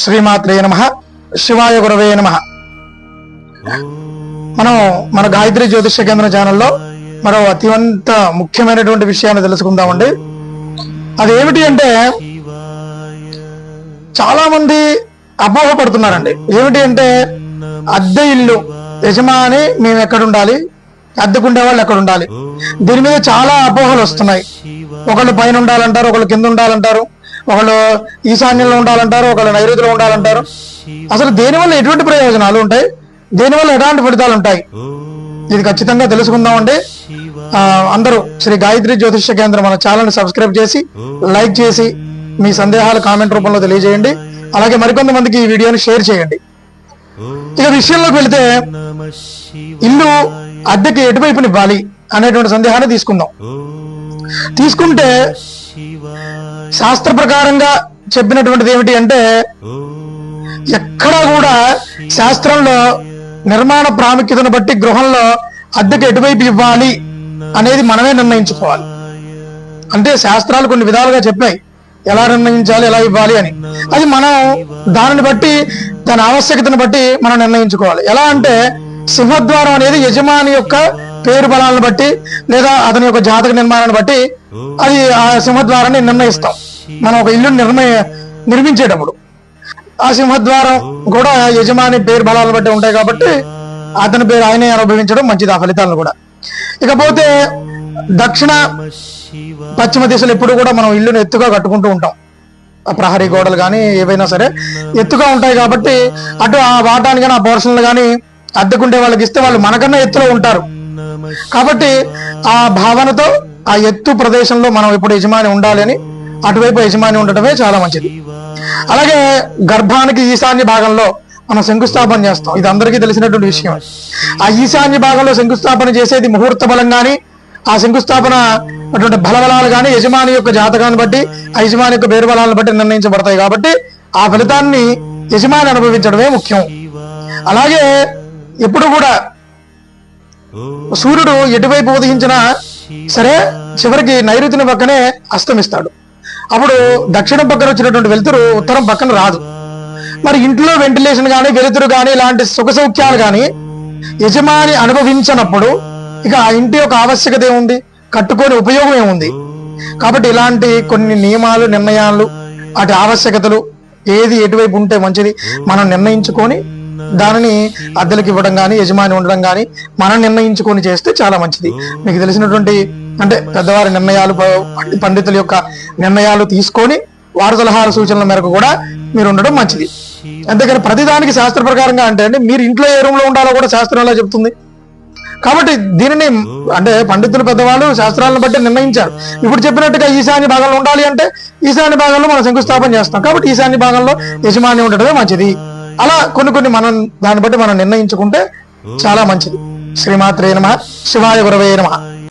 శ్రీమాత్రే నమ శివాయ గురవే నమ. మనం మన గాయత్రి జ్యోతిష కేంద్రం ఛానల్లో మరో అత్యంత ముఖ్యమైనటువంటి విషయాన్ని తెలుసుకుందామండి. అదేమిటి అంటే చాలా మంది అపోహ పడుతున్నారండి ఏమిటి అంటే అద్దె ఇల్లు యజమాని మేము ఎక్కడ ఉండాలి అద్దెకుండే వాళ్ళు ఎక్కడ ఉండాలి దీని మీద చాలా అపోహలు వస్తున్నాయి. ఒకళ్ళు పైన ఉండాలంటారు ఒకళ్ళు కింద ఉండాలంటారు. ఒకళ్ళు ఈశాన్యంలో ఉండాలంటారు ఒకళ్ళు నైరుతిలో ఉండాలంటారు. అసలు దేనివల్ల ఎటువంటి ప్రయోజనాలు ఉంటాయి? దేనివల్ల ఎలాంటి ఫలితాలు ఉంటాయి? ఇది ఖచ్చితంగా తెలుసుకుందామండి. అందరూ శ్రీ గాయత్రి జ్యోతిష్య కేంద్రం మన ఛానల్ని సబ్స్క్రైబ్ చేసి లైక్ చేసి మీ సందేహాలు కామెంట్ రూపంలో తెలియజేయండి. అలాగే మరికొంతమందికి ఈ వీడియోని షేర్ చేయండి. ఇక విషయంలోకి వెళితే ఇల్లు అద్దెకి ఎటువైపుని బాలి అనేటువంటి సందేహాన్ని తీసుకుందాం. తీసుకుంటే శాస్త్ర ప్రకారంగా చెప్పినటువంటిది ఏమిటి అంటే ఎక్కడా కూడా శాస్త్రంలో నిర్మాణ ప్రాముఖ్యతను బట్టి గృహంలో అద్దెకి ఎటువైపు ఇవ్వాలి అనేది మనమే నిర్ణయించుకోవాలి. అంటే శాస్త్రాలు కొన్ని విధాలుగా చెప్పాయి ఎలా నిర్ణయించాలి ఎలా ఇవ్వాలి అని. అది మనం దానిని బట్టి దాని ఆవశ్యకతను బట్టి మనం నిర్ణయించుకోవాలి. ఎలా అంటే సింహద్వారం అనేది యజమాని యొక్క పేరు బలాలను బట్టి లేదా అతని యొక్క జాతక నిర్మాణాన్ని బట్టి అది ఆ సింహద్వారాన్ని నిర్ణయిస్తాం. మనం ఒక ఇల్లు నిర్మయ నిర్మించేటప్పుడు ఆ సింహద్వారం కూడా యజమాని పేరు బలాలను బట్టి ఉంటాయి కాబట్టి అతని పేరు ఆయనే అనుభవించడం మంచిది ఆ ఫలితాలను కూడా. ఇకపోతే దక్షిణ పశ్చిమ దిశలు ఎప్పుడు కూడా మనం ఇల్లును ఎత్తుగా కట్టుకుంటూ ఉంటాం. ఆ ప్రహరీ గోడలు కానీ ఏవైనా సరే ఎత్తుగా ఉంటాయి కాబట్టి అటు ఆ వాటాన్ని కానీ ఆ పోర్షన్లు కానీ అద్దెకుంటే వాళ్ళకి ఇస్తే వాళ్ళు మనకన్నా ఎత్తులో ఉంటారు. కాబట్టి ఆ భావనతో ఆ ఎత్తు ప్రదేశంలో మనం ఇప్పుడు యజమాని ఉండాలి అని అటువైపు యజమాని ఉండటమే చాలా మంచిది. అలాగే గర్భానికి ఈశాన్య భాగంలో మనం శంకుస్థాపన చేస్తాం. ఇది అందరికీ తెలిసినటువంటి విషయం. ఆ ఈశాన్య భాగంలో శంకుస్థాపన చేసేది ముహూర్త బలం కానీ ఆ శంకుస్థాపన అటువంటి బలబలాలు కానీ యజమాని యొక్క జాతకాన్ని బట్టి ఆ యజమాని యొక్క బేరుబలాలను బట్టి నిర్ణయించబడతాయి కాబట్టి ఆ ఫలితాన్ని యజమాని అనుభవించడమే ముఖ్యం. అలాగే ఎప్పుడు కూడా సూర్యుడు ఎటువైపు ఉదయించినా సరే చివరికి నైరుతిని పక్కనే అస్తమిస్తాడు. అప్పుడు దక్షిణం పక్కన వచ్చినటువంటి వెలుతురు ఉత్తరం పక్కన రాదు. మరి ఇంట్లో వెంటిలేషన్ కానీ వెలుతురు కానీ ఇలాంటి సుఖ సౌఖ్యాలు కానీ యజమాని అనుభవించినప్పుడు ఇక ఆ ఇంటి యొక్క ఆవశ్యకత ఏముంది? కట్టుకొని ఉపయోగం ఏముంది? కాబట్టి ఇలాంటి కొన్ని నియమాలు నిర్ణయాలు వాటి ఆవశ్యకతలు ఏది ఎటువైపు ఉంటే మంచిది మనం నిర్ణయించుకొని దానిని అద్దెలకు ఇవ్వడం కానీ యజమాని ఉండడం కానీ మనం నిర్ణయించుకొని చేస్తే చాలా మంచిది. మీకు తెలిసినటువంటి అంటే పెద్దవారి నిర్ణయాలు పండితుల యొక్క నిర్ణయాలు తీసుకొని వారి సలహాల సూచనల మేరకు కూడా మీరు ఉండడం మంచిది. అంతేకాని ప్రతిదానికి శాస్త్ర ప్రకారంగా అంటే అండి మీరు ఇంట్లో ఏ రూమ్లో ఉండాలో కూడా శాస్త్రం ఎలా చెప్తుంది? కాబట్టి దీనిని అంటే పండితులు పెద్దవాళ్ళు శాస్త్రాలను బట్టి నిర్ణయించారు. ఇప్పుడు చెప్పినట్టుగా ఈశాన్య భాగంలో ఉండాలి అంటే ఈశాన్య భాగంలో మనం శంకుస్థాపన చేస్తాం. కాబట్టి ఈశాన్య భాగంలో యజమాని ఉండటమే మంచిది. అలా కొన్ని కొన్ని మనం దాన్ని బట్టి మనం నిర్ణయించుకుంటే చాలా మంచిది. శ్రీమాత్రే నమ. శివాయ గురవే నమ.